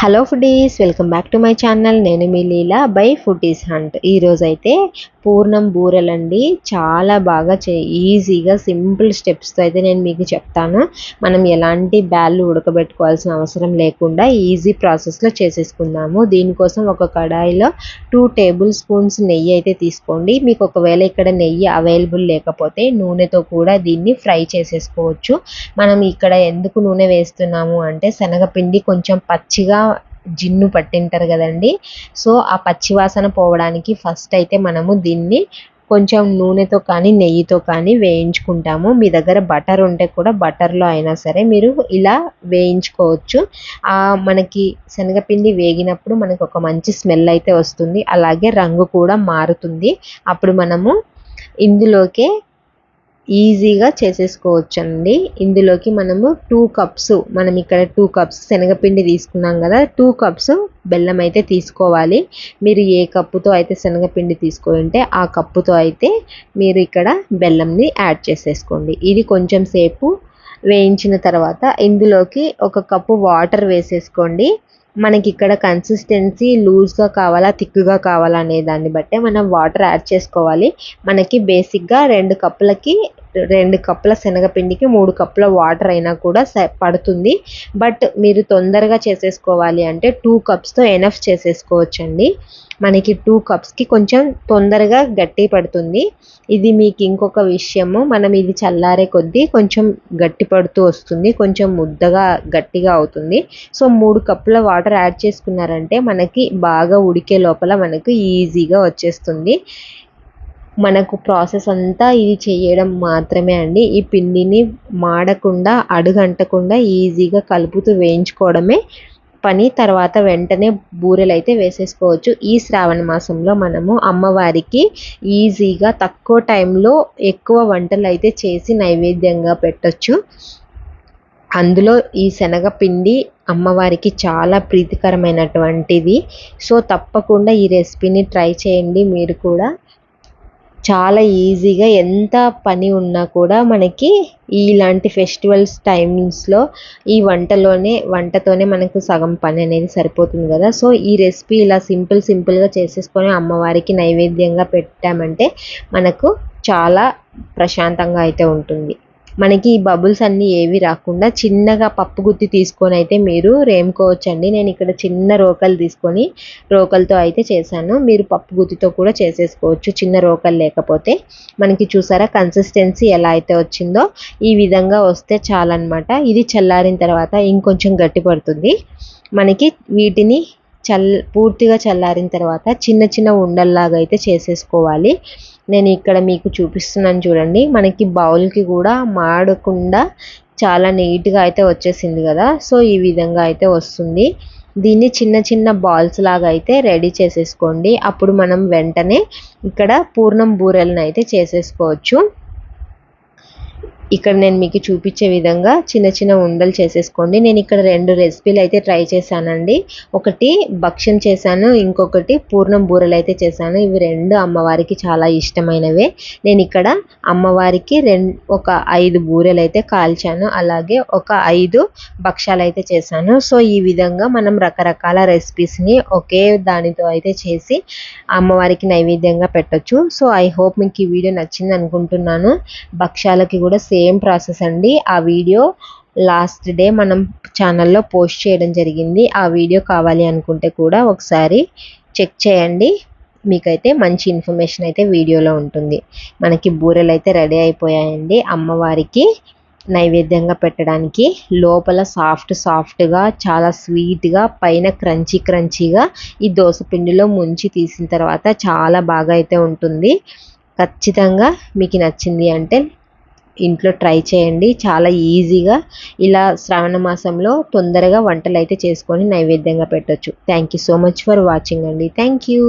Hello foodies welcome back to my channel. నేను మీ Leela by foodies hunt. ఈరోజు అయితే పూర్ణం బూరెలండి. చాలా బాగా చే ఈజీగా సింపుల్ స్టెప్స్తో అయితే నేను మీకు చెప్తాను. మనం ఎలాంటి బ్యాళ్ళు ఉడకబెట్టుకోవాల్సిన అవసరం లేకుండా ఈజీ ప్రాసెస్లో చేసేసుకుందాము. దీనికోసం ఒక కడాయిలో టూ టేబుల్ స్పూన్స్ నెయ్యి అయితే తీసుకోండి. మీకు ఒకవేళ ఇక్కడ నెయ్యి అవైలబుల్ లేకపోతే నూనెతో కూడా దీన్ని ఫ్రై చేసేసుకోవచ్చు. మనం ఇక్కడ ఎందుకు నూనె వేస్తున్నాము అంటే శనగపిండి కొంచెం పచ్చిగా జిన్ను పట్టింటారు కదండి. సో ఆ పచ్చివాసన పోవడానికి ఫస్ట్ అయితే మనము దీన్ని కొంచెం నూనెతో కానీ నెయ్యితో కానీ వేయించుకుంటాము. మీ దగ్గర బటర్ ఉంటే కూడా బటర్లో అయినా సరే మీరు ఇలా వేయించుకోవచ్చు. మనకి శనగపిండి వేగినప్పుడు మనకు ఒక మంచి స్మెల్ అయితే వస్తుంది. అలాగే రంగు కూడా మారుతుంది. అప్పుడు మనము ఇందులోకే ఈజీగా చేసేసుకోవచ్చండి. ఇందులోకి మనము టూ కప్స్ మనం ఇక్కడ టూ కప్స్ శనగపిండి తీసుకున్నాం కదా టూ కప్స్ బెల్లం అయితే తీసుకోవాలి. మీరు ఏ కప్పుతో అయితే శనగపిండి తీసుకుంటే ఆ కప్పుతో అయితే మీరు ఇక్కడ బెల్లంని యాడ్ చేసేసుకోండి. ఇది కొంచెం సేపు వేయించిన తర్వాత ఇందులోకి ఒక కప్పు వాటర్ వేసేసుకోండి. మనకి ఇక్కడ కన్సిస్టెన్సీ లూజ్గా కావాలా థిక్గా కావాలా అనే దాన్ని బట్టే మనం వాటర్ యాడ్ చేసుకోవాలి. మనకి బేసిక్గా రెండు కప్పులకి రెండు కప్పుల శనగపిండికి మూడు కప్పుల వాటర్ అయినా కూడా పడుతుంది. బట్ మీరు తొందరగా చేసేసుకోవాలి అంటే టూ కప్స్తో ఎనఫ్ చేసేసుకోవచ్చండి. మనకి టూ కప్స్కి కొంచెం తొందరగా గట్టి పడుతుంది. ఇది మీకు ఇంకొక విషయము. మనం ఇది చల్లారే కొద్దీ కొంచెం గట్టి పడుతూ వస్తుంది. కొంచెం ముద్దగా గట్టిగా అవుతుంది. సో మూడు కప్పుల వాటర్ యాడ్ చేసుకున్నారంటే మనకి బాగా ఉడికే లోపల మనకు ఈజీగా వచ్చేస్తుంది. మనకు ప్రాసెస్ అంతా ఇది చేయడం మాత్రమే అండి. ఈ పిండిని మాడకుండా అడుగంటకుండా ఈజీగా కలుపుతూ వేయించుకోవడమే పని. తర్వాత వెంటనే బూరెలు అయితే వేసేసుకోవచ్చు. ఈ శ్రావణ మాసంలో మనము అమ్మవారికి ఈజీగా తక్కువ టైంలో ఎక్కువ వంటలు అయితే చేసి నైవేద్యంగా పెట్టచ్చు. అందులో ఈ శనగపిండి అమ్మవారికి చాలా ప్రీతికరమైనటువంటిది. సో తప్పకుండా ఈ రెసిపీని ట్రై చేయండి మీరు కూడా. చాలా ఈజీగా ఎంత పని ఉన్నా కూడా మనకి ఇలాంటి ఫెస్టివల్స్ టైమింగ్స్లో ఈ వంటలోనే వంటతోనే మనకు సగం పని అనేది సరిపోతుంది కదా. సో ఈ రెసిపీ ఇలా సింపుల్ సింపుల్గా చేసేసుకొని అమ్మవారికి నైవేద్యంగా పెట్టామంటే మనకు చాలా ప్రశాంతంగా అయితే ఉంటుంది. మనకి ఈ బబుల్స్ అన్నీ ఏవి రాకుండా చిన్నగా పప్పు గుత్తి తీసుకొని అయితే మీరు రేముకోవచ్చండి. నేను ఇక్కడ చిన్న రోకలు తీసుకొని రోకలతో అయితే చేశాను. మీరు పప్పు గుత్తితో కూడా చేసేసుకోవచ్చు చిన్న రోకలు లేకపోతే. మనకి చూసారా కన్సిస్టెన్సీ ఎలా అయితే వచ్చిందో ఈ విధంగా వస్తే చాలన్నమాట. ఇది చల్లారిన తర్వాత ఇంకొంచెం గట్టి పడుతుంది. మనకి వీటిని చల్ పూర్తిగా చల్లారిన తర్వాత చిన్న చిన్న ఉండల్లాగా అయితే చేసేసుకోవాలి. నేను ఇక్కడ మీకు చూపిస్తున్నాను చూడండి. మనకి బౌల్కి కూడా మాడకుండా చాలా నీట్గా అయితే వచ్చేసింది కదా. సో ఈ విధంగా అయితే వస్తుంది. దీన్ని చిన్న చిన్న బాల్స్ లాగా అయితే రెడీ చేసేసుకోండి. అప్పుడు మనం వెంటనే ఇక్కడ పూర్ణం బూరెలను అయితే చేసేసుకోవచ్చు. ఇక్కడ నేను మీకు చూపించే విధంగా చిన్న చిన్న ఉండలు చేసేసుకోండి. నేను ఇక్కడ రెండు రెసిపీలు అయితే ట్రై చేశానండి. ఒకటి భక్ష్యం చేశాను ఇంకొకటి పూర్ణం బూరలు అయితే చేశాను. ఇవి రెండు అమ్మవారికి చాలా ఇష్టమైనవే. నేను ఇక్కడ అమ్మవారికి రెండు ఒక ఐదు బూరెలు అయితే కాల్చాను. అలాగే ఒక ఐదు భక్ష్యాలు అయితే చేశాను. సో ఈ విధంగా మనం రకరకాల రెసిపీస్ని ఒకే దానితో అయితే చేసి అమ్మవారికి నైవేద్యంగా పెట్టచ్చు. సో ఐ హోప్ మీకు ఈ వీడియో నచ్చింది అనుకుంటున్నాను. భక్ష్యాలకి కూడా సేమ్ సేమ్ ప్రాసెస్ అండి? ఆ వీడియో లాస్ట్ డే మనం ఛానల్లో పోస్ట్ చేయడం జరిగింది. ఆ వీడియో కావాలి అనుకుంటే కూడా ఒకసారి చెక్ చేయండి. మీకైతే మంచి ఇన్ఫర్మేషన్ అయితే వీడియోలో ఉంటుంది. మనకి బూరెలు అయితే రెడీ అయిపోయాయండి. అమ్మవారికి నైవేద్యంగా పెట్టడానికి లోపల సాఫ్ట్ సాఫ్ట్గా చాలా స్వీట్గా పైన క్రంచీ క్రంచీగా ఈ దోశ పిండిలో ముంచి తీసిన తర్వాత చాలా బాగా అయితే ఉంటుంది. ఖచ్చితంగా మీకు నచ్చింది అంటే ఇంట్లో ట్రై చేయండి. చాలా ఈజీగా ఇలా శ్రావణ మాసంలో తొందరగా వంటలు అయితే చేసుకొని నైవేద్యంగా పెట్టచ్చు. Thank you so much for watching అండి. Thank you